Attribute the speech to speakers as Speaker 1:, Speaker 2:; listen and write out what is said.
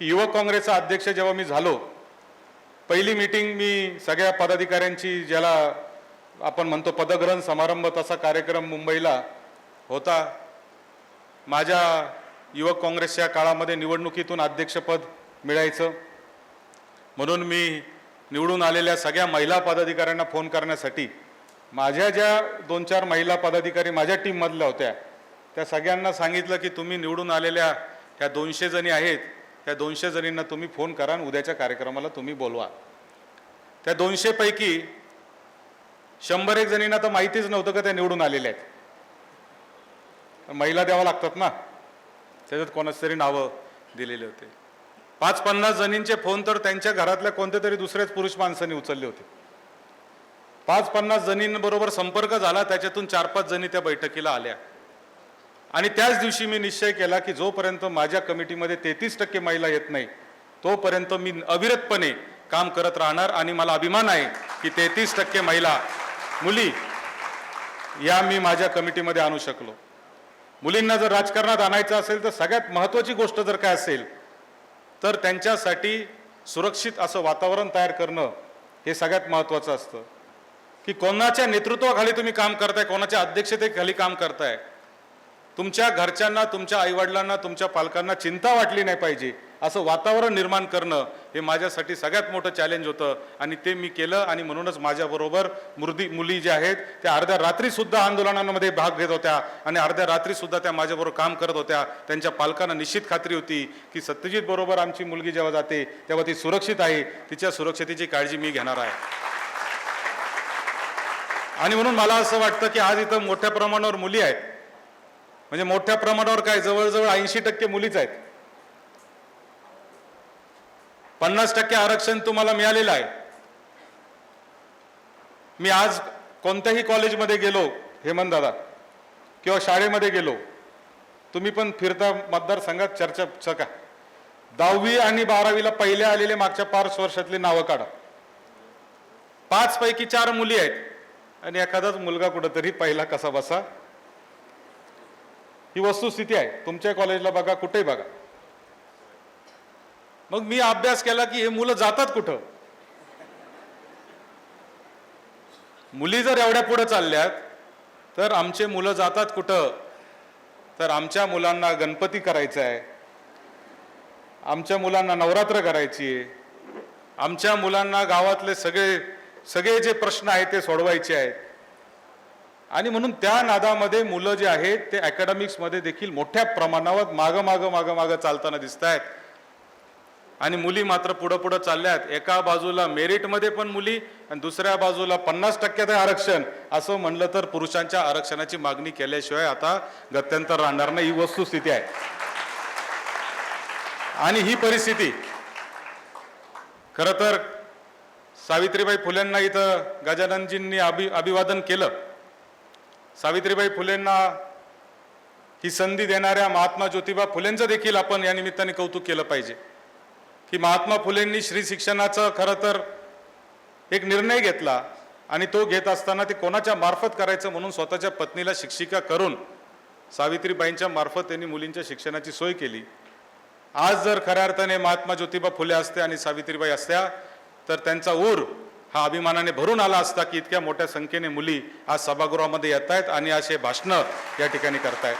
Speaker 1: की युवक काँग्रेसचा अध्यक्ष जेव्हा मी झालो पहिली मीटिंग मी सगळ्या पदाधिकाऱ्यांची ज्याला आपण म्हणतो पदग्रहण समारंभ तसा कार्यक्रम मुंबईला होता. माझ्या युवक काँग्रेसच्या काळामध्ये निवडणुकीतून अध्यक्षपद मिळायचं. म्हणून मी निवडून आलेल्या सगळ्या महिला पदाधिकाऱ्यांना फोन करण्यासाठी माझ्या ज्या दोन चार महिला पदाधिकारी माझ्या टीममधल्या होत्या त्या सगळ्यांना सांगितलं की तुम्ही निवडून आलेल्या ह्या दोनशे जणी आहेत त्या दोनशे जणींना तुम्ही फोन करा आणि उद्याच्या कार्यक्रमाला तुम्ही बोलवा. त्या दोनशेपैकी शंभर एक जणींना तर माहितीच नव्हतं का त्या निवडून आलेल्या आहेत. महिला द्यावं लागतात ना. त्याच्यात कोणाच तरी नावं दिलेले होते. पाच पन्नास जणींचे फोन तर त्यांच्या घरातल्या कोणत्या तरी दुसऱ्याच पुरुष माणसांनी उचलले होते. पाच पन्नास जणींबरोबर संपर्क झाला त्याच्यातून चार पाच जणी त्या बैठकीला आल्या. आणि त्याच दिवशी मी निश्चय केला की जोपर्यंत माझ्या कमिटीमध्ये तेहतीस टक्के महिला येत नाही तोपर्यंत मी अविरतपणे काम करत राहणार आणि मला अभिमान आहे की तेहतीस टक्के महिला मुली या मी माझ्या कमिटीमध्ये आणू शकलो. मुलींना जर राजकारणात आणायचं असेल तर सगळ्यात महत्त्वाची गोष्ट जर काय असेल तर त्यांच्यासाठी सुरक्षित असं वातावरण तयार करणं हे सगळ्यात महत्त्वाचं असतं. की कोणाच्या नेतृत्वाखाली तुम्ही काम करताय कोणाच्या अध्यक्षतेखाली काम करताय तुमच्या घरच्यांना तुमच्या आईवडिलांना तुमच्या पालकांना चिंता वाटली नाही पाहिजे. असं वातावरण निर्माण करणं हे माझ्यासाठी सगळ्यात मोठं चॅलेंज होतं आणि ते मी केलं आणि म्हणूनच माझ्याबरोबर मुर्दी मुली ज्या आहेत त्या अर्ध्या रात्रीसुद्धा आंदोलनांमध्ये भाग घेत होत्या आणि अर्ध्या रात्रीसुद्धा त्या माझ्याबरोबर काम करत होत्या. त्यांच्या पालकांना निश्चित खात्री होती की सत्यजित बरोबर आमची मुलगी जेव्हा जाते तेव्हा ती सुरक्षित आहे. तिच्या सुरक्षतेची काळजी मी घेणार आहे. आणि म्हणून मला असं वाटतं की आज इथं मोठ्या प्रमाणावर मुली आहेत. म्हणजे मोठ्या प्रमाणावर काय? जवळजवळ ऐंशी टक्के मुलीच आहेत. पन्नास टक्के आरक्षण तुम्हाला मिळालेलं आहे. मी आज कोणत्याही कॉलेजमध्ये गेलो हेमंत दादा किंवा शाळेमध्ये गेलो तुम्ही पण फिरता मतदारसंघात चर्चा सका दहावी आणि बारावीला पहिले आलेले मागच्या पाच वर्षातली नावं काढा. पाचपैकी चार मुली आहेत आणि एखादाच मुलगा कुठंतरी पहिला कसा बसा? ही वस्तुस्थिती आहे. तुमच्या कॉलेजला बघा कुठेही बघा. मग मी अभ्यास केला की हे मुलं जातात कुठं? मुली जर एवढ्या पुढे चालल्यात तर आमचे मुलं जातात कुठं? तर आमच्या मुलांना गणपती करायचा आहे. आमच्या मुलांना नवरात्र करायची आहे. आमच्या मुलांना गावातले सगळे सगळे जे प्रश्न आहेत ते सोडवायचे आहेत. आणि म्हणून त्या नादामध्ये मुलं जे आहेत ते अकॅडमिक्समध्ये देखील मोठ्या प्रमाणावर मागं मागं मागं मागं चालताना दिसत आहेत आणि मुली मात्र पुढं पुढं चालल्यात. एका बाजूला मेरिटमध्ये पण मुली आणि दुसऱ्या बाजूला पन्नास टक्क्यात आरक्षण. असं म्हणलं तर पुरुषांच्या आरक्षणाची मागणी केल्याशिवाय आता गत्यंतर राहणार नाही. ही वस्तुस्थिती आहे. आणि ही परिस्थिती खरं तर सावित्रीबाई फुलेंना इथं गजाननजींनी अभि अभिवादन केलं. सावित्रीबाई फुलेंना ही संधी देणाऱ्या महात्मा ज्योतिबा फुलेंचं देखील आपण या निमित्ताने कौतुक केलं पाहिजे. की महात्मा फुलेंनी श्री शिक्षणाचं खरं तर एक निर्णय घेतला आणि तो घेत असताना ते कोणाच्या मार्फत करायचं म्हणून स्वतःच्या पत्नीला शिक्षिका करून सावित्रीबाईंच्या मार्फत त्यांनी मुलींच्या शिक्षणाची सोय केली. आज जर खऱ्या अर्थाने महात्मा ज्योतिबा फुले असते आणि सावित्रीबाई असत्या तर त्यांचा ऊर हा अभिमानाने भरून आला असता की इतक्या मोठ्या संख्येने मुली आज सभागृहामध्ये येत आहेत आणि असे भाषणं या ठिकाणी करतायत.